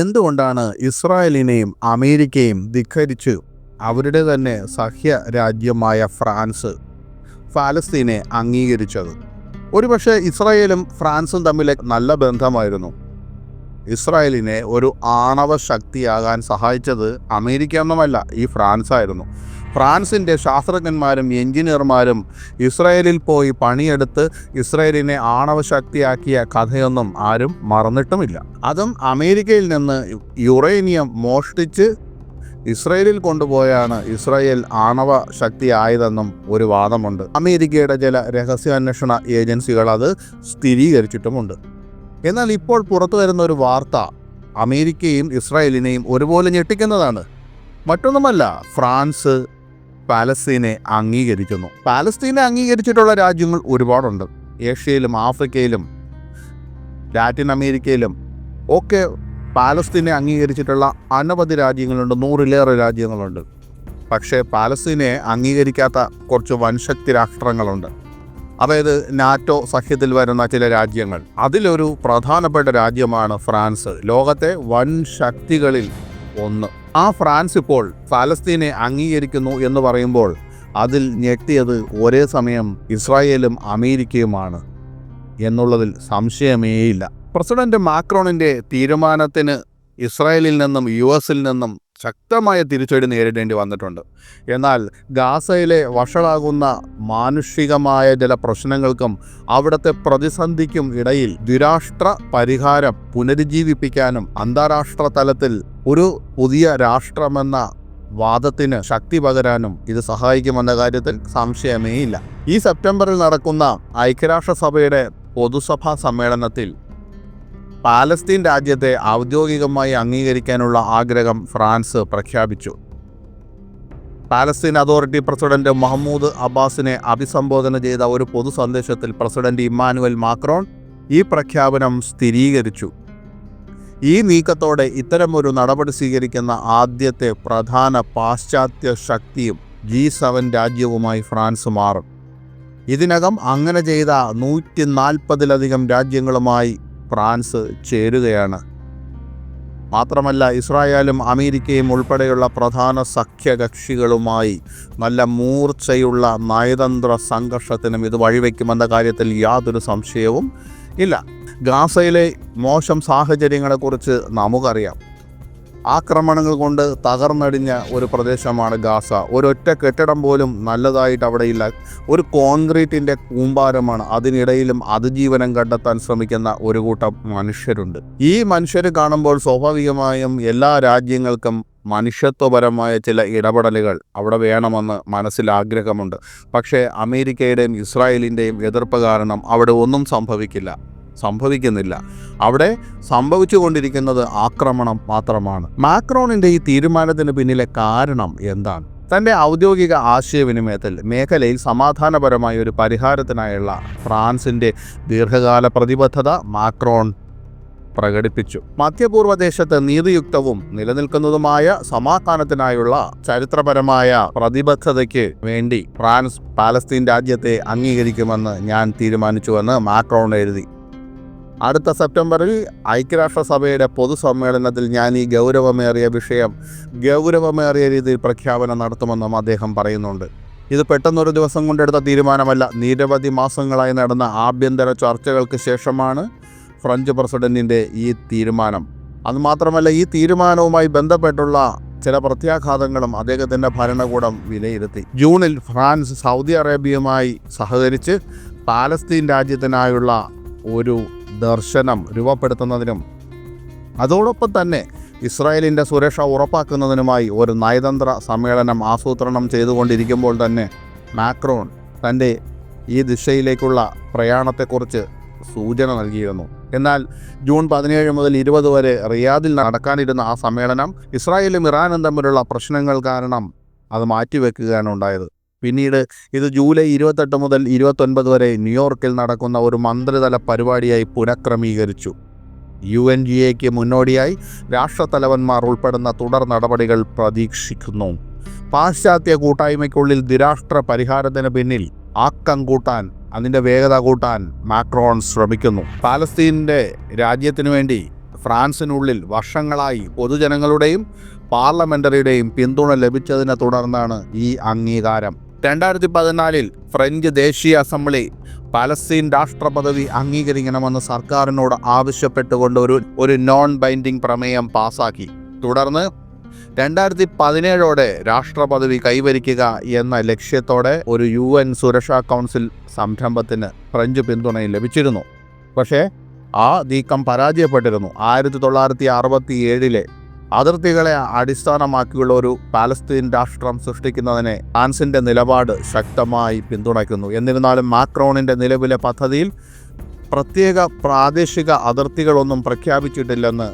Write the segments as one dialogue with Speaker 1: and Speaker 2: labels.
Speaker 1: എന്തുകൊണ്ടാണ് ഇസ്രായേലിനെയും അമേരിക്കയും ധിഖരിച്ച് അവരുടെ തന്നെ സഹ്യ രാജ്യമായ ഫ്രാൻസ് ഫാലസ്തീനെ അംഗീകരിച്ചത്? ഒരുപക്ഷെ ഇസ്രായേലും ഫ്രാൻസും തമ്മിൽ നല്ല ബന്ധമായിരുന്നു. ഇസ്രായേലിനെ ഒരു ആണവ ശക്തിയാകാൻ സഹായിച്ചത് അമേരിക്ക ഒന്നുമല്ല ഈ ഫ്രാൻസ് ആയിരുന്നു ഫ്രാൻസിന്റെ ശാസ്ത്രജ്ഞന്മാരും എഞ്ചിനീയർമാരും ഇസ്രായേലിൽ പോയി പണിയെടുത്ത് ഇസ്രായേലിനെ ആണവ ശക്തിയാക്കിയ കഥയൊന്നും ആരും മറന്നിട്ടുമില്ല. അതും അമേരിക്കയിൽ നിന്ന് യുറേനിയം മോഷ്ടിച്ച് ഇസ്രായേലിൽ കൊണ്ടുപോയാണ് ഇസ്രായേൽ ആണവ ശക്തി ആയതെന്നും ഒരു വാദമുണ്ട്. അമേരിക്കയുടെ ചില രഹസ്യാന്വേഷണ ഏജൻസികൾ അത് സ്ഥിരീകരിച്ചിട്ടുമുണ്ട്. എന്നാൽ ഇപ്പോൾ പുറത്തു വരുന്ന ഒരു വാർത്ത അമേരിക്കയും ഇസ്രായേലിനെയും ഒരുപോലെ ഞെട്ടിക്കുന്നതാണ്. മറ്റൊന്നുമല്ല ഫ്രാൻസ് പാലസ്തീനെ അംഗീകരിക്കുന്നു. പാലസ്തീനെ അംഗീകരിച്ചിട്ടുള്ള രാജ്യങ്ങൾ ഒരുപാടുണ്ട്. ഏഷ്യയിലും ആഫ്രിക്കയിലും ലാറ്റിൻ അമേരിക്കയിലും ഒക്കെ പാലസ്തീനെ അംഗീകരിച്ചിട്ടുള്ള അനവധി രാജ്യങ്ങളുണ്ട്. നൂറിലേറെ രാജ്യങ്ങളുണ്ട്. പക്ഷേ പാലസ്തീനെ അംഗീകരിക്കാത്ത കുറച്ച് വൻശക്തി രാഷ്ട്രങ്ങളുണ്ട്. അതായത് നാറ്റോ സഖ്യത്തിൽ വരുന്ന ചില രാജ്യങ്ങൾ. അതിലൊരു പ്രധാനപ്പെട്ട രാജ്യമാണ് ഫ്രാൻസ്. ലോകത്തെ വൻ ശക്തികളിൽ ഒന്ന്. ആ ഫ്രാൻസ് ഇപ്പോൾ ഫലസ്തീനെ അംഗീകരിക്കുന്നു എന്ന് പറയുമ്പോൾ അതിൽ ഞെട്ടിയത് ഒരേ സമയം ഇസ്രായേലും അമേരിക്കയുമാണ് എന്നുള്ളതിൽ സംശയമേയില്ല. പ്രസിഡന്റ് മാക്രോണിന്റെ തീരുമാനത്തിന് ഇസ്രായേലിൽ നിന്നും യു എസിൽ നിന്നും ശക്തമായ തിരിച്ചടി നേരിടേണ്ടി വന്നിട്ടുണ്ട്. എന്നാൽ ഗാസയിലെ വഷളാകുന്ന മാനുഷികമായ ചില പ്രശ്നങ്ങൾക്കും അവിടുത്തെ പ്രതിസന്ധിക്കും ഇടയിൽ ദ്വിരാഷ്ട്ര പരിഹാരം പുനരുജ്ജീവിപ്പിക്കാനും അന്താരാഷ്ട്ര തലത്തിൽ ഒരു പുതിയ രാഷ്ട്രമെന്ന വാദത്തിന് ശക്തി പകരാനും ഇത് സഹായിക്കുമെന്ന കാര്യത്തിൽ സംശയമേയില്ല ഈ സെപ്റ്റംബറിൽ നടക്കുന്ന ഐക്യരാഷ്ട്രസഭയുടെ പൊതുസഭാ സമ്മേളനത്തിൽ പാലസ്തീൻ രാജ്യത്തെ ഔദ്യോഗികമായി അംഗീകരിക്കാനുള്ള ആഗ്രഹം ഫ്രാൻസ് പ്രഖ്യാപിച്ചു. പാലസ്തീൻ അതോറിറ്റി പ്രസിഡന്റ് മഹമ്മൂദ് അബ്ബാസിനെ അഭിസംബോധന ചെയ്ത ഒരു പൊതു സന്ദേശത്തിൽ പ്രസിഡന്റ് ഇമ്മാനുവൽ മാക്രോൺ ഈ പ്രഖ്യാപനം സ്ഥിരീകരിച്ചു. ഈ നീക്കത്തോടെ ഇത്തരമൊരു നടപടി സ്വീകരിക്കുന്ന ആദ്യത്തെ പ്രധാന പാശ്ചാത്യ ശക്തിയും ജി സെവൻ രാജ്യവുമായി ഫ്രാൻസ് മാറും. ഇതിനകം അങ്ങനെ ചെയ്ത നൂറ്റി നാൽപ്പതിലധികം രാജ്യങ്ങളുമായി ഫ്രാൻസ് ചേരുകയാണ്. മാത്രമല്ല ഇസ്രായേലും അമേരിക്കയും ഉൾപ്പെടെയുള്ള പ്രധാന സഖ്യകക്ഷികളുമായി നല്ല മൂർച്ചയുള്ള നയതന്ത്ര സംഘർഷത്തിനും ഇത് വഴിവെക്കുമെന്ന കാര്യത്തിൽ യാതൊരു സംശയവും ഇല്ല. ഗാസയിലെ മോശം സാഹചര്യങ്ങളെക്കുറിച്ച് നമുക്കറിയാം. ആക്രമണങ്ങൾ കൊണ്ട് തകർന്നടിഞ്ഞ ഒരു പ്രദേശമാണ് ഗാസ. ഒരൊറ്റ കെട്ടിടം പോലും നല്ലതായിട്ട് അവിടെയില്ല. ഒരു കോൺക്രീറ്റിന്റെ കൂമ്പാരമാണ്. അതിനിടയിലും അതിജീവനം കണ്ടെത്താൻ ശ്രമിക്കുന്ന ഒരു കൂട്ടം മനുഷ്യരുണ്ട്. ഈ മനുഷ്യർ കാണുമ്പോൾ സ്വാഭാവികമായും എല്ലാ രാജ്യങ്ങൾക്കും മനുഷ്യത്വപരമായ ചില ഇടപെടലുകൾ അവിടെ വേണമെന്ന് മനസ്സിൽ ആഗ്രഹമുണ്ട്. പക്ഷേ അമേരിക്കയുടെയും ഇസ്രായേലിന്റെയും എതിർപ്പ് കാരണം അവിടെ ഒന്നും സംഭവിക്കില്ല. സംഭവിക്കുന്നില്ല. അവിടെ സംഭവിച്ചു കൊണ്ടിരിക്കുന്നത് ആക്രമണം മാത്രമാണ്. മാക്രോണിന്റെ ഈ തീരുമാനത്തിന് പിന്നിലെ കാരണം എന്താണ്? തന്റെ ഔദ്യോഗിക ആശയവിനിമയത്തിൽ മേഖലയിൽ സമാധാനപരമായ ഒരു പരിഹാരത്തിനായുള്ള ഫ്രാൻസിന്റെ ദീർഘകാല പ്രതിബദ്ധത മാക്രോൺ പ്രകടിപ്പിച്ചു. മധ്യപൂർവദേശത്ത് നീതിയുക്തവും നിലനിൽക്കുന്നതുമായ സമാധാനത്തിനായുള്ള ചരിത്രപരമായ പ്രതിബദ്ധതയ്ക്ക് വേണ്ടി ഫ്രാൻസ് പാലസ്തീൻ രാജ്യത്തെ അംഗീകരിക്കുമെന്ന് ഞാൻ തീരുമാനിച്ചുവെന്ന് മാക്രോൺ എഴുതി. അടുത്ത സെപ്റ്റംബറിൽ ഐക്യരാഷ്ട്രസഭയുടെ പൊതുസമ്മേളനത്തിൽ ഞാൻ ഈ ഗൗരവമേറിയ വിഷയം ഗൗരവമേറിയ രീതിയിൽ പ്രഖ്യാപനം നടത്തുമെന്നും അദ്ദേഹം പറയുന്നുണ്ട്. ഇത് പെട്ടെന്നൊരു ദിവസം കൊണ്ടെടുത്ത തീരുമാനമല്ല. നിരവധി മാസങ്ങളായി നടന്ന ആഭ്യന്തര ചർച്ചകൾക്ക് ശേഷമാണ് ഫ്രഞ്ച് പ്രസിഡന്റിന്റെ ഈ തീരുമാനം. അതുമാത്രമല്ല ഈ തീരുമാനവുമായി ബന്ധപ്പെട്ടുള്ള ചില പ്രത്യാഘാതങ്ങളും അദ്ദേഹത്തിന്റെ ഭരണകൂടം വിലയിരുത്തി. ജൂണിൽ ഫ്രാൻസ് സൗദി അറേബ്യയുമായി സഹകരിച്ച് പാലസ്തീൻ രാജ്യത്തിനായുള്ള ഒരു ദർശനം രൂപപ്പെടുത്തുന്നതിനും അതോടൊപ്പം തന്നെ ഇസ്രായേലിന്റെ സുരക്ഷ ഉറപ്പാക്കുന്നതിനുമായി ഒരു നയതന്ത്ര സമ്മേളനം ആസൂത്രണം ചെയ്തുകൊണ്ടിരിക്കുമ്പോൾ തന്നെ മാക്രോൺ തന്റെ ഈ ദിശയിലേക്കുള്ള പ്രയാണത്തെക്കുറിച്ച് സൂചന നൽകിയിരുന്നു. എന്നാൽ ജൂൺ പതിനേഴ് മുതൽ ഇരുപത് വരെ റിയാദിൽ നടക്കാനിരുന്ന ആ സമ്മേളനം ഇസ്രായേലും ഇറാനും തമ്മിലുള്ള പ്രശ്നങ്ങൾ കാരണം അത് മാറ്റിവെക്കുകയാണ് ഉണ്ടായത്. പിന്നീട് ഇത് ജൂലൈ ഇരുപത്തെട്ട് മുതൽ ഇരുപത്തൊൻപത് വരെ ന്യൂയോർക്കിൽ നടക്കുന്ന ഒരു മന്ത്രിതല പരിപാടിയായി പുനഃക്രമീകരിച്ചു. യു എൻ ജി എക്ക് മുന്നോടിയായി രാഷ്ട്രത്തലവന്മാർ ഉൾപ്പെടുന്ന തുടർ നടപടികൾ പ്രതീക്ഷിക്കുന്നു. പാശ്ചാത്യ കൂട്ടായ്മയ്ക്കുള്ളിൽ ദുരാഷ്ട്ര പരിഹാരത്തിന് പിന്നിൽ ആക്കം കൂട്ടാൻ അതിന്റെ വേഗത കൂട്ടാൻ മാക്രോൺ ശ്രമിക്കുന്നു. പാലസ്തീനിന്റെ രാജ്യത്തിനു വേണ്ടി ഫ്രാൻസിനുള്ളിൽ വർഷങ്ങളായി പൊതുജനങ്ങളുടെയും പാർലമെന്ററിയുടെയും പിന്തുണ ലഭിച്ചതിനെ തുടർന്നാണ് ഈ അംഗീകാരം. രണ്ടായിരത്തി പതിനാലിൽ ഫ്രഞ്ച് ദേശീയ അസംബ്ലി പലസ്തീൻ രാഷ്ട്രപദവി അംഗീകരിക്കണമെന്ന് സർക്കാരിനോട് ആവശ്യപ്പെട്ടുകൊണ്ട് ഒരു ഒരു നോൺ ബൈൻഡിംഗ് പ്രമേയം പാസാക്കി. തുടർന്ന് രണ്ടായിരത്തി പതിനേഴോടെ രാഷ്ട്രപദവി കൈവരിക്കുക എന്ന ലക്ഷ്യത്തോടെ ഒരു യു എൻ സുരക്ഷാ കൗൺസിൽ സംരംഭത്തിന് ഫ്രഞ്ച് പിന്തുണയും ലഭിച്ചിരുന്നു. പക്ഷേ ആ നീക്കം പരാജയപ്പെട്ടിരുന്നു. ആയിരത്തി തൊള്ളായിരത്തി അറുപത്തി ഏഴിലെ അതിർത്തികളെ അടിസ്ഥാനമാക്കിയുള്ള ഒരു പാലസ്തീൻ രാഷ്ട്രം സൃഷ്ടിക്കുന്നതിനെ ഫ്രാൻസിന്റെ നിലപാട് ശക്തമായി പിന്തുണയ്ക്കുന്നു. എന്നിരുന്നാലും മാക്രോണിന്റെ നിലവിലെ പദ്ധതിയിൽ പ്രത്യേക പ്രാദേശിക അതിർത്തികളൊന്നും പ്രഖ്യാപിച്ചിട്ടില്ലെന്ന്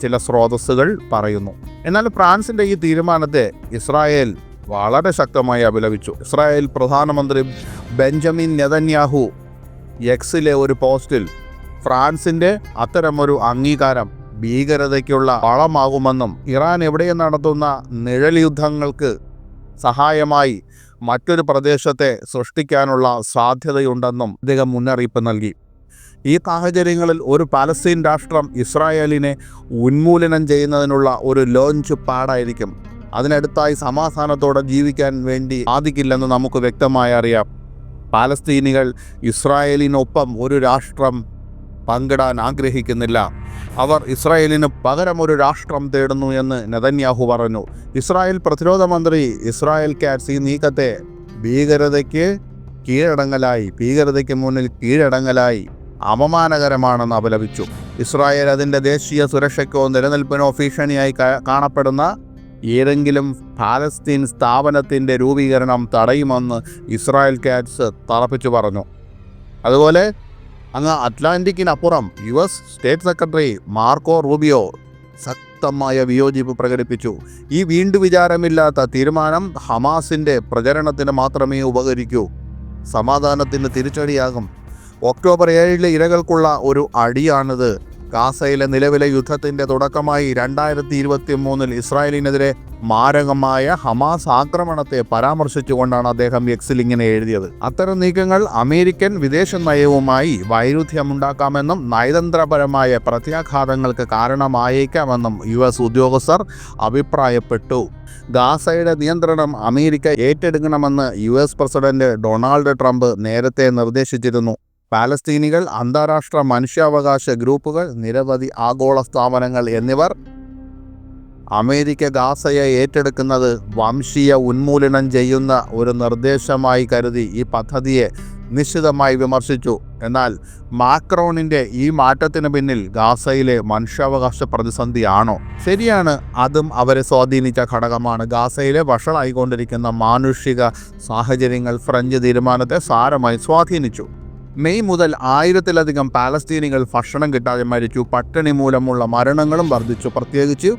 Speaker 1: ചില സ്രോതസ്സുകൾ പറയുന്നു. എന്നാൽ ഫ്രാൻസിന്റെ ഈ തീരുമാനത്തെ ഇസ്രായേൽ വളരെ ശക്തമായി അപലപിച്ചു. ഇസ്രായേൽ പ്രധാനമന്ത്രി ബെഞ്ചമിൻ നെതന്യാഹു എക്സിലെ ഒരു പോസ്റ്റിൽ ഫ്രാൻസിന്റെ അത്തരമൊരു അംഗീകാരം ഭീകരതയ്ക്കുള്ള വളമാകുമെന്നും ഇറാൻ എവിടെയും നടത്തുന്ന നിഴൽ യുദ്ധങ്ങൾക്ക് സഹായമായി മറ്റൊരു പ്രദേശത്തെ സൃഷ്ടിക്കാനുള്ള സാധ്യതയുണ്ടെന്നും അദ്ദേഹം മുന്നറിയിപ്പ് നൽകി. ഈ സാഹചര്യങ്ങളിൽ ഒരു പാലസ്തീൻ രാഷ്ട്രം ഇസ്രായേലിനെ ഉന്മൂലനം ചെയ്യുന്നതിനുള്ള ഒരു ലോഞ്ച് പാടായിരിക്കും. അതിനടുത്തായി സമാധാനത്തോടെ ജീവിക്കാൻ വേണ്ടി സാധിക്കില്ലെന്ന് നമുക്ക് വ്യക്തമായി അറിയാം. പാലസ്തീനികൾ ഇസ്രായേലിനൊപ്പം ഒരു രാഷ്ട്രം പങ്കിടാൻ ആഗ്രഹിക്കുന്നില്ല. അവർ ഇസ്രായേലിന് പകരം ഒരു രാഷ്ട്രം തേടുന്നു എന്ന് നെതന്യാഹു പറഞ്ഞു. ഇസ്രായേൽ പ്രതിരോധ മന്ത്രി ഇസ്രായേൽ കാറ്റ്സ് ഈ നീക്കത്തെ ഭീകരതയ്ക്ക് കീഴടങ്ങലായി ഭീകരതയ്ക്ക് മുന്നിൽ കീഴടങ്ങലായി അപമാനകരമാണെന്ന് അപലപിച്ചു. ഇസ്രായേൽ അതിന്റെ ദേശീയ സുരക്ഷയ്ക്കോ നിലനിൽപ്പിനോ ഭീഷണിയായി കാണപ്പെടുന്ന ഏതെങ്കിലും പാലസ്തീൻ സ്ഥാപനത്തിന്റെ രൂപീകരണം തടയുമെന്ന് ഇസ്രായേൽ കാറ്റ്സ് തറപ്പിച്ചു പറഞ്ഞു. അതുപോലെ അങ്ങ് അറ്റ്ലാന്റിക്കിനപ്പുറം U S state secretary Marco Rubio ശക്തമായ വിയോജിപ്പ് പ്രകടിപ്പിച്ചു. ഈ വീണ്ടു വിചാരമില്ലാത്ത തീരുമാനം ഹമാസിന്റെ പ്രചരണത്തിന് മാത്രമേ ഉപകരിക്കൂ. സമാധാനത്തിന് തിരിച്ചടിയാകും. ഒക്ടോബർ ഏഴിലെ ഇരകൾക്കുള്ള ഒരു അടിയാണിത്. ഗാസയിലെ നിലവിലെ യുദ്ധത്തിന്റെ തുടക്കമായി രണ്ടായിരത്തി ഇരുപത്തി മൂന്നിൽ ഇസ്രായേലിനെതിരെ മാരകമായ ഹമാസ് ആക്രമണത്തെ പരാമർശിച്ചുകൊണ്ടാണ് അദ്ദേഹം എക്സിൽ ഇങ്ങനെ എഴുതിയത്. അത്തരം നീക്കങ്ങൾ അമേരിക്കൻ വിദേശ നയവുമായി വൈരുദ്ധ്യമുണ്ടാക്കാമെന്നും നയതന്ത്രപരമായ പ്രത്യാഘാതങ്ങൾക്ക് കാരണമായേക്കാമെന്നും യു എസ് ഉദ്യോഗസ്ഥർ അഭിപ്രായപ്പെട്ടു. ഗാസയുടെ നിയന്ത്രണം America ഏറ്റെടുക്കണമെന്ന് U S president Donald Trump നേരത്തെ നിർദ്ദേശിച്ചിരുന്നു. പാലസ്തീനികൾ അന്താരാഷ്ട്ര മനുഷ്യാവകാശ ഗ്രൂപ്പുകൾ നിരവധി ആഗോള സ്ഥാപനങ്ങൾ എന്നിവർ അമേരിക്ക ഗാസയെ ഏറ്റെടുക്കുന്നത് വംശീയ ഉന്മൂലനം ചെയ്യുന്ന ഒരു നിർദ്ദേശമായി കരുതി ഈ പദ്ധതിയെ നിശ്ചിതമായി വിമർശിച്ചു. എന്നാൽ മാക്രോണിന്റെ ഈ മാറ്റത്തിന് പിന്നിൽ ഗാസയിലെ മനുഷ്യാവകാശ പ്രതിസന്ധിയാണോ? ശരിയാണ് അതും അവരെ സ്വാധീനിച്ച ഘടകമാണ്. ഗാസയിലെ വഷളായിക്കൊണ്ടിരിക്കുന്ന മാനുഷിക സാഹചര്യങ്ങൾ ഫ്രഞ്ച് തീരുമാനത്തെ സാരമായി സ്വാധീനിച്ചു. മെയ് മുതൽ ആയിരത്തിലധികം പാലസ്തീനികൾ ഭക്ഷണം കിട്ടാതെ മരിച്ചു. പട്ടിണി മൂലമുള്ള മരണങ്ങളും വർദ്ധിച്ചു. പ്രത്യേകിച്ച്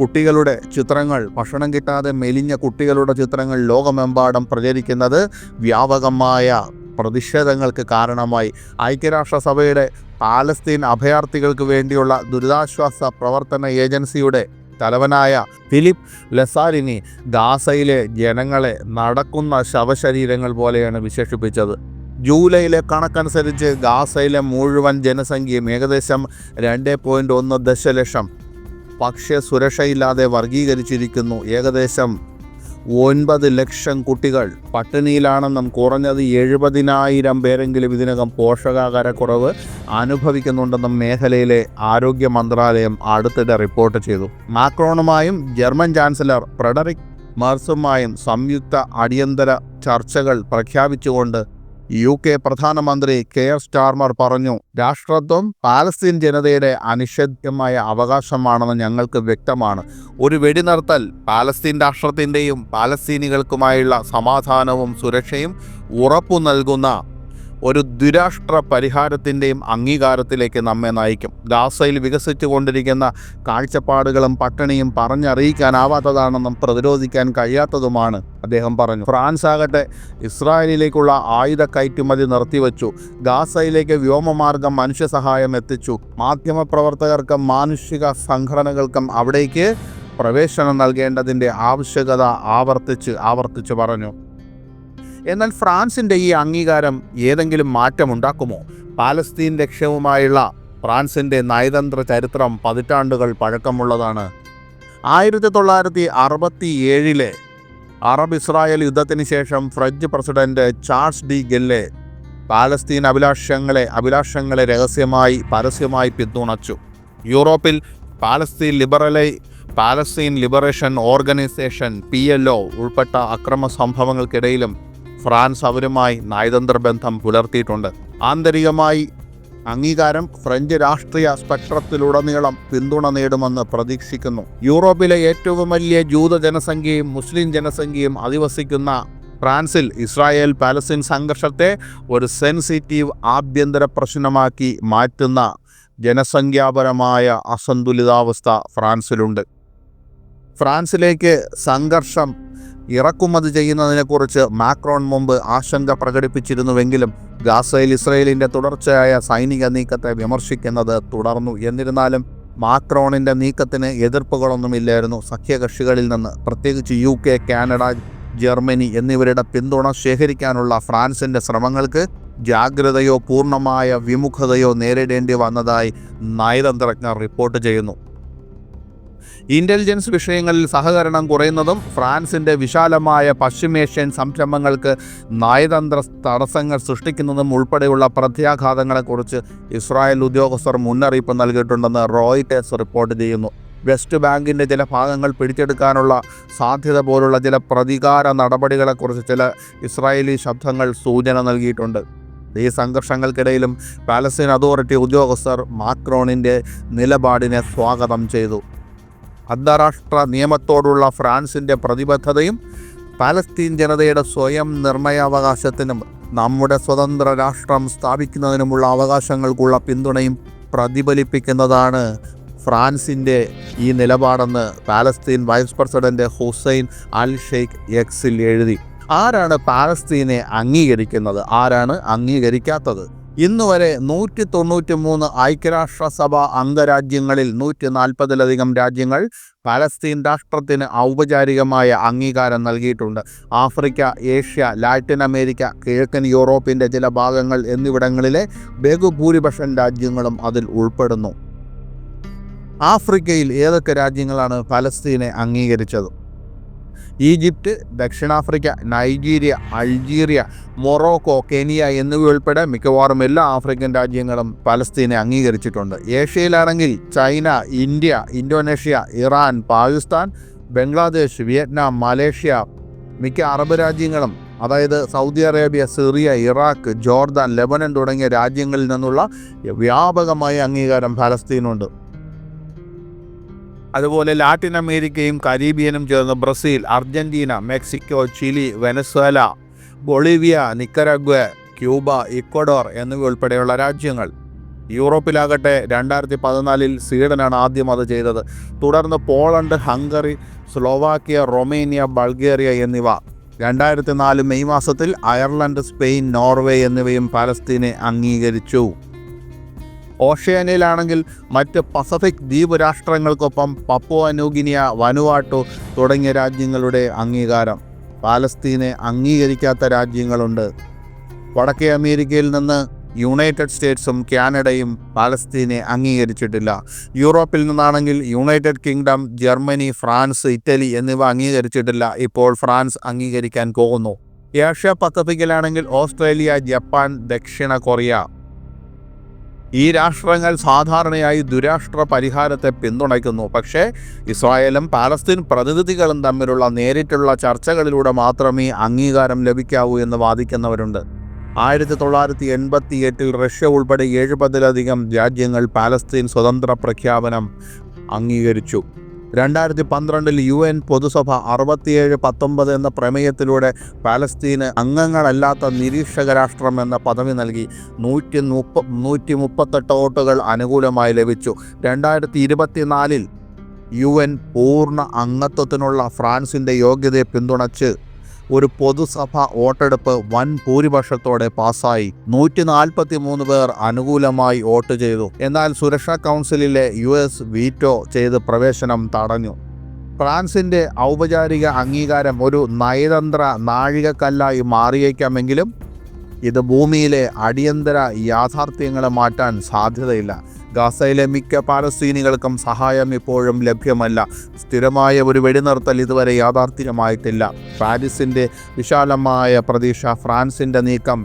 Speaker 1: കുട്ടികളുടെ ചിത്രങ്ങൾ ഭക്ഷണം കിട്ടാതെ മെലിഞ്ഞ കുട്ടികളുടെ ചിത്രങ്ങൾ ലോകമെമ്പാടും പ്രചരിക്കുന്നത് വ്യാപകമായ പ്രതിഷേധങ്ങൾക്ക് കാരണമായി. ഐക്യരാഷ്ട്രസഭയുടെ പാലസ്തീൻ അഭയാർത്ഥികൾക്ക് വേണ്ടിയുള്ള ദുരിതാശ്വാസ പ്രവർത്തന ഏജൻസിയുടെ തലവനായ ഫിലിപ്പ് ലെസാരിനി ഗാസയിലെ ജനങ്ങളെ നടക്കുന്ന ശവശരീരങ്ങൾ പോലെയാണ് വിശേഷിപ്പിച്ചത്. ജൂലൈയിലെ കണക്കനുസരിച്ച് ഗാസയിലെ മുഴുവൻ ജനസംഖ്യയും ഏകദേശം രണ്ട് പോയിന്റ് ഒന്ന് ദശലക്ഷം. പക്ഷേ സുരക്ഷയില്ലാതെ വർഗീകരിച്ചിരിക്കുന്നു ഏകദേശം ഒൻപത് ലക്ഷം കുട്ടികൾ. പട്ടിണിയിലാണെന്നും കുറഞ്ഞത് എഴുപതിനായിരം പേരെങ്കിലും ഇതിനകം പോഷകാഹാരക്കുറവ് അനുഭവിക്കുന്നുണ്ടെന്നും മേഖലയിലെ ആരോഗ്യ മന്ത്രാലയം അടുത്തിടെ റിപ്പോർട്ട് ചെയ്തു. മാക്രോണുമായും ജർമ്മൻ ചാൻസലർ ഫ്രെഡറിക് മർസുമായും സംയുക്ത അടിയന്തര ചർച്ചകൾ പ്രഖ്യാപിച്ചുകൊണ്ട് യു കെ പ്രധാനമന്ത്രി കെയർ സ്റ്റാർമർ പറഞ്ഞു രാഷ്ട്രത്വം പാലസ്തീൻ ജനതയുടെ അനിഷേധ്യമായ അവകാശമാണെന്ന് ഞങ്ങൾക്ക് വ്യക്തമാണ്. ഒരു വെടിനിർത്തൽ പാലസ്തീൻ രാഷ്ട്രത്തിന്റെയും പാലസ്തീനികൾക്കുമായുള്ള സമാധാനവും സുരക്ഷയും ഉറപ്പു നൽകുന്ന ഒരു ദുരാഷ്ട്ര പരിഹാരത്തിന്റെയും അംഗീകാരത്തിലേക്ക് നമ്മെ നയിക്കും. ഗാസയിൽ വികസിച്ചു കൊണ്ടിരിക്കുന്ന കാഴ്ചപ്പാടുകളും പട്ടിണിയും പറഞ്ഞറിയിക്കാനാവാത്തതാണെന്നും പ്രതിരോധിക്കാൻ കഴിയാത്തതുമാണ് അദ്ദേഹം പറഞ്ഞു. ഫ്രാൻസ് ആകട്ടെ ഇസ്രായേലിലേക്കുള്ള ആയുധ കയറ്റുമതി നിർത്തിവെച്ചു. ഗാസയിലേക്ക് വ്യോമമാർഗം മനുഷ്യ സഹായം എത്തിച്ചു. മാധ്യമപ്രവർത്തകർക്കും മാനുഷിക സംഘടനകൾക്കും അവിടേക്ക് പ്രവേശനം നൽകേണ്ടതിന്റെ ആവശ്യകത ആവർത്തിച്ച് ആവർത്തിച്ച് പറഞ്ഞു. എന്നാൽ ഫ്രാൻസിന്റെ ഈ അംഗീകാരം ഏതെങ്കിലും മാറ്റമുണ്ടാക്കുമോ? പാലസ്തീൻ ലക്ഷ്യവുമായുള്ള ഫ്രാൻസിന്റെ നയതന്ത്ര ചരിത്രം പതിറ്റാണ്ടുകൾ പഴക്കമുള്ളതാണ്. ആയിരത്തി തൊള്ളായിരത്തി അറുപത്തി ഏഴിലെ അറബ് ഇസ്രായേൽ യുദ്ധത്തിന് ശേഷം French president Charles de Gaulle Palestine അഭിലാഷങ്ങളെ അഭിലാഷങ്ങളെ രഹസ്യമായി പരസ്യമായി പിന്തുണച്ചു. യൂറോപ്പിൽ Palestine ലിബറലൈ Palestine liberation organisation P L O ഉൾപ്പെട്ട അക്രമ സംഭവങ്ങൾക്കിടയിലും ഫ്രാൻസ് അവരുമായി നയതന്ത്ര ബന്ധം പുലർത്തിയിട്ടുണ്ട്. ആന്തരികമായി അംഗീകാരം ഫ്രഞ്ച് രാഷ്ട്രീയ സ്പെക്ട്രത്തിലുടനീളം പിന്തുണ നേടുമെന്ന് പ്രതീക്ഷിക്കുന്നു. യൂറോപ്പിലെ ഏറ്റവും വലിയ ജൂത ജനസംഖ്യയും മുസ്ലിം ജനസംഖ്യയും അധിവസിക്കുന്ന ഫ്രാൻസിൽ ഇസ്രായേൽ പാലസ്തീൻ സംഘർഷത്തെ ഒരു സെൻസിറ്റീവ് ആഭ്യന്തര പ്രശ്നമാക്കി മാറ്റുന്ന ജനസംഖ്യാപരമായ അസന്തുലിതാവസ്ഥ ഫ്രാൻസിലുണ്ട്. ഫ്രാൻസിലേക്ക് സംഘർഷം ഇറക്കുമതി ചെയ്യുന്നതിനെക്കുറിച്ച് മാക്രോൺ മുമ്പ് ആശങ്ക പ്രകടിപ്പിച്ചിരുന്നുവെങ്കിലും ഗാസയിൽ ഇസ്രയേലിന്റെ തുടർച്ചയായ സൈനിക നീക്കത്തെ വിമർശിക്കുന്നത് തുടർന്നു. എന്നിരുന്നാലും മാക്രോണിന്റെ നീക്കത്തിന് എതിർപ്പുകളൊന്നുമില്ലായിരുന്നു. സഖ്യകക്ഷികളിൽ നിന്ന് പ്രത്യേകിച്ച് യു കെ കാനഡ ജർമ്മനി എന്നിവരുടെ പിന്തുണ ശേഖരിക്കാനുള്ള ഫ്രാൻസിന്റെ ശ്രമങ്ങൾക്ക് ജാഗ്രതയോ പൂർണമായ വിമുഖതയോ നേരിടേണ്ടി വന്നതായി നയതന്ത്രജ്ഞർ റിപ്പോർട്ട് ചെയ്യുന്നു. ഇന്റലിജൻസ് വിഷയങ്ങളിൽ സഹകരണം കുറയുന്നതും ഫ്രാൻസിന്റെ വിശാലമായ പശ്ചിമേഷ്യൻ സംരംഭങ്ങൾക്ക് നയതന്ത്ര തടസ്സങ്ങൾ സൃഷ്ടിക്കുന്നതും ഉൾപ്പെടെയുള്ള പ്രത്യാഘാതങ്ങളെക്കുറിച്ച് ഇസ്രായേൽ ഉദ്യോഗസ്ഥർ മുന്നറിയിപ്പ് നൽകിയിട്ടുണ്ടെന്ന് റോയിറ്റേഴ്സ് റിപ്പോർട്ട് ചെയ്യുന്നു. വെസ്റ്റ് ബാങ്കിന്റെ ചില ഭാഗങ്ങൾ പിടിച്ചെടുക്കാനുള്ള സാധ്യത പോലുള്ള ചില പ്രതികാര നടപടികളെക്കുറിച്ച് ചില ഇസ്രായേലി ശബ്ദങ്ങൾ സൂചന നൽകിയിട്ടുണ്ട്. ഈ സംഘർഷങ്ങൾക്കിടയിലും പാലസ്തീൻ അതോറിറ്റി ഉദ്യോഗസ്ഥർ മാക്രോണിന്റെ നിലപാടിനെ സ്വാഗതം ചെയ്തു. അന്താരാഷ്ട്ര നിയമത്തോടുള്ള ഫ്രാൻസിന്റെ പ്രതിബദ്ധതയും പാലസ്തീൻ ജനതയുടെ സ്വയം നിർണയാവകാശത്തിനും നമ്മുടെ സ്വതന്ത്ര രാഷ്ട്രം സ്ഥാപിക്കുന്നതിനുമുള്ള അവകാശങ്ങൾക്കുള്ള പിന്തുണയും പ്രതിഫലിപ്പിക്കുന്നതാണ് ഫ്രാൻസിന്റെ ഈ നിലപാടെന്ന് Palestine vice president Hussein al Sheikh എക്സിൽ എഴുതി. ആരാണ് പാലസ്തീനെ അംഗീകരിക്കുന്നത്? ആരാണ് അംഗീകരിക്കാത്തത്? ഇന്നുവരെ നൂറ്റി തൊണ്ണൂറ്റി മൂന്ന് ഐക്യരാഷ്ട്രസഭ അംഗരാജ്യങ്ങളിൽ നൂറ്റി നാൽപ്പതിലധികം രാജ്യങ്ങൾ പലസ്തീൻ രാഷ്ട്രത്തിന് ഔപചാരികമായ അംഗീകാരം നൽകിയിട്ടുണ്ട്. ആഫ്രിക്ക ഏഷ്യ ലാറ്റിൻ അമേരിക്ക കിഴക്കൻ യൂറോപ്പിന്റെ ചില ഭാഗങ്ങൾ എന്നിവിടങ്ങളിലെ ബഹുഭൂരിപക്ഷം രാജ്യങ്ങളും അതിൽ ഉൾപ്പെടുന്നു. ആഫ്രിക്കയിൽ ഏതൊക്കെ രാജ്യങ്ങളാണ് പലസ്തീനെ അംഗീകരിച്ചത്? ഈജിപ്റ്റ് ദക്ഷിണാഫ്രിക്ക നൈജീരിയ അൾജീരിയ മൊറോക്കോ കെനിയ എന്നിവയുൾപ്പെടെ മിക്കവാറും എല്ലാ ആഫ്രിക്കൻ രാജ്യങ്ങളും പലസ്തീനെ അംഗീകരിച്ചിട്ടുണ്ട്. ഏഷ്യയിലാണെങ്കിൽ China India Indonesia Iran Pakistan Bangladesh Vietnam Malaysia മിക്ക അറബ് രാജ്യങ്ങളും അതായത് Saudi Arabia Syria Iraq Jordan Lebanon തുടങ്ങിയ രാജ്യങ്ങളിൽ നിന്നുള്ള വ്യാപകമായ അംഗീകാരം ഫലസ്തീനുണ്ട് അതുപോലെ ലാറ്റിൻ അമേരിക്കയും കരീബിയനും ചേർന്ന് Brazil Argentina Mexico Chile Venezuela Bolivia Nicaragua Cuba Ecuador എന്നിവ ഉൾപ്പെടെയുള്ള രാജ്യങ്ങൾ യൂറോപ്പിലാകട്ടെ രണ്ടായിരത്തി പതിനാലിൽ സ്വീഡനാണ് ആദ്യം അത് ചെയ്തത്. തുടർന്ന് Poland Hungary Slovakia Romania Bulgaria എന്നിവ രണ്ടായിരത്തി നാല് മെയ് മാസത്തിൽ അയർലൻഡ് സ്പെയിൻ നോർവേ എന്നിവയും പലസ്തീനെ അംഗീകരിച്ചു. ഓഷ്യാനയിലാണെങ്കിൽ മറ്റ് പസഫിക് ദ്വീപ് രാഷ്ട്രങ്ങൾക്കൊപ്പം പപ്പുവ ന്യൂഗിനിയ വനുവാട്ടു തുടങ്ങിയ രാജ്യങ്ങളുടെ അംഗീകാരം. പാലസ്തീനെ അംഗീകരിക്കാത്ത രാജ്യങ്ങളുണ്ട്. വടക്കേ അമേരിക്കയിൽ നിന്ന് യുണൈറ്റഡ് സ്റ്റേറ്റ്സും കാനഡയും പാലസ്തീനെ അംഗീകരിച്ചിട്ടില്ല. യൂറോപ്പിൽ നിന്നാണെങ്കിൽ United Kingdom Germany France Italy എന്നിവ അംഗീകരിച്ചിട്ടില്ല. ഇപ്പോൾ ഫ്രാൻസ് അംഗീകരിക്കാൻ പോകുന്നു. ഏഷ്യ പസഫിക്കിലാണെങ്കിൽ ഓസ്ട്രേലിയ ജപ്പാൻ ദക്ഷിണ കൊറിയ ഈ രാഷ്ട്രങ്ങൾ സാധാരണയായി ദുരാഷ്ട്ര പരിഹാരത്തെ പിന്തുണയ്ക്കുന്നു. പക്ഷേ ഇസ്രായേലും പാലസ്തീൻ പ്രതിനിധികളും തമ്മിലുള്ള നേരിട്ടുള്ള ചർച്ചകളിലൂടെ മാത്രമേ അംഗീകാരം ലഭിക്കാവൂ എന്ന് വാദിക്കുന്നവരുണ്ട്. ആയിരത്തി തൊള്ളായിരത്തി എൺപത്തി എട്ടിൽ റഷ്യ ഉൾപ്പെടെ എഴുപതിലധികം രാജ്യങ്ങൾ പാലസ്തീൻ സ്വതന്ത്ര പ്രഖ്യാപനം അംഗീകരിച്ചു. രണ്ടായിരത്തി പന്ത്രണ്ടിൽ യു എൻ പൊതുസഭ അറുപത്തിയേഴ് പത്തൊമ്പത് എന്ന പ്രമേയത്തിലൂടെ പാലസ്തീന് അംഗങ്ങളല്ലാത്ത നിരീക്ഷക രാഷ്ട്രം എന്ന പദവി നൽകി. നൂറ്റി മുപ്പ നൂറ്റി മുപ്പത്തെട്ട് വോട്ടുകൾ അനുകൂലമായി ലഭിച്ചു. രണ്ടായിരത്തി ഇരുപത്തിനാലിൽ യു എൻ പൂർണ അംഗത്വത്തിനുള്ള ഫ്രാൻസിന്റെ യോഗ്യതയെ പിന്തുണച്ച് ഒരു പൊതുസഭ വോട്ടെടുപ്പ് വൻ ഭൂരിപക്ഷത്തോടെ പാസായി നൂറ്റി നാൽപ്പത്തി മൂന്ന് പേർ അനുകൂലമായി വോട്ട് ചെയ്തു. എന്നാൽ സുരക്ഷാ കൗൺസിലിലെ യു എസ് വീറ്റോ ചെയ്ത് പ്രവേശനം തടഞ്ഞു. ഫ്രാൻസിന്റെ ഔപചാരിക അംഗീകാരം ഒരു നയതന്ത്ര നാഴികക്കല്ലായി മാറിയേക്കാമെങ്കിലും ഇത് ഭൂമിയിലെ അടിയന്തര യാഥാർത്ഥ്യങ്ങളെ മാറ്റാൻ സാധ്യതയില്ല. ഗാസയിലെ മിക്ക പാലസ്തീനികൾക്കും സഹായം ഇപ്പോഴും ലഭ്യമല്ല. സ്ഥിരമായ ഒരു വെടിനിർത്തൽ ഇതുവരെ യാഥാർത്ഥ്യമായിട്ടില്ല. പാരീസിന്റെ വിശാലമായ പ്രതീക്ഷ ഫ്രാൻസിന്റെ നീക്കം.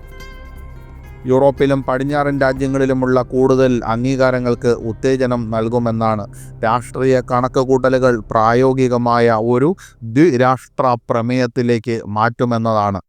Speaker 1: യൂറോപ്പിലും പടിഞ്ഞാറൻ രാജ്യങ്ങളിലുമുള്ള കൂടുതൽ അംഗീകാരങ്ങൾക്ക് ഉത്തേജനം നൽകുമെന്നാണ് രാഷ്ട്രീയ കണക്കുകൂട്ടലുകൾ പ്രായോഗികമായ ഒരു ദ്വിരാഷ്ട്ര പ്രമേയത്തിലേക്ക് മാറ്റുമെന്നതാണ്.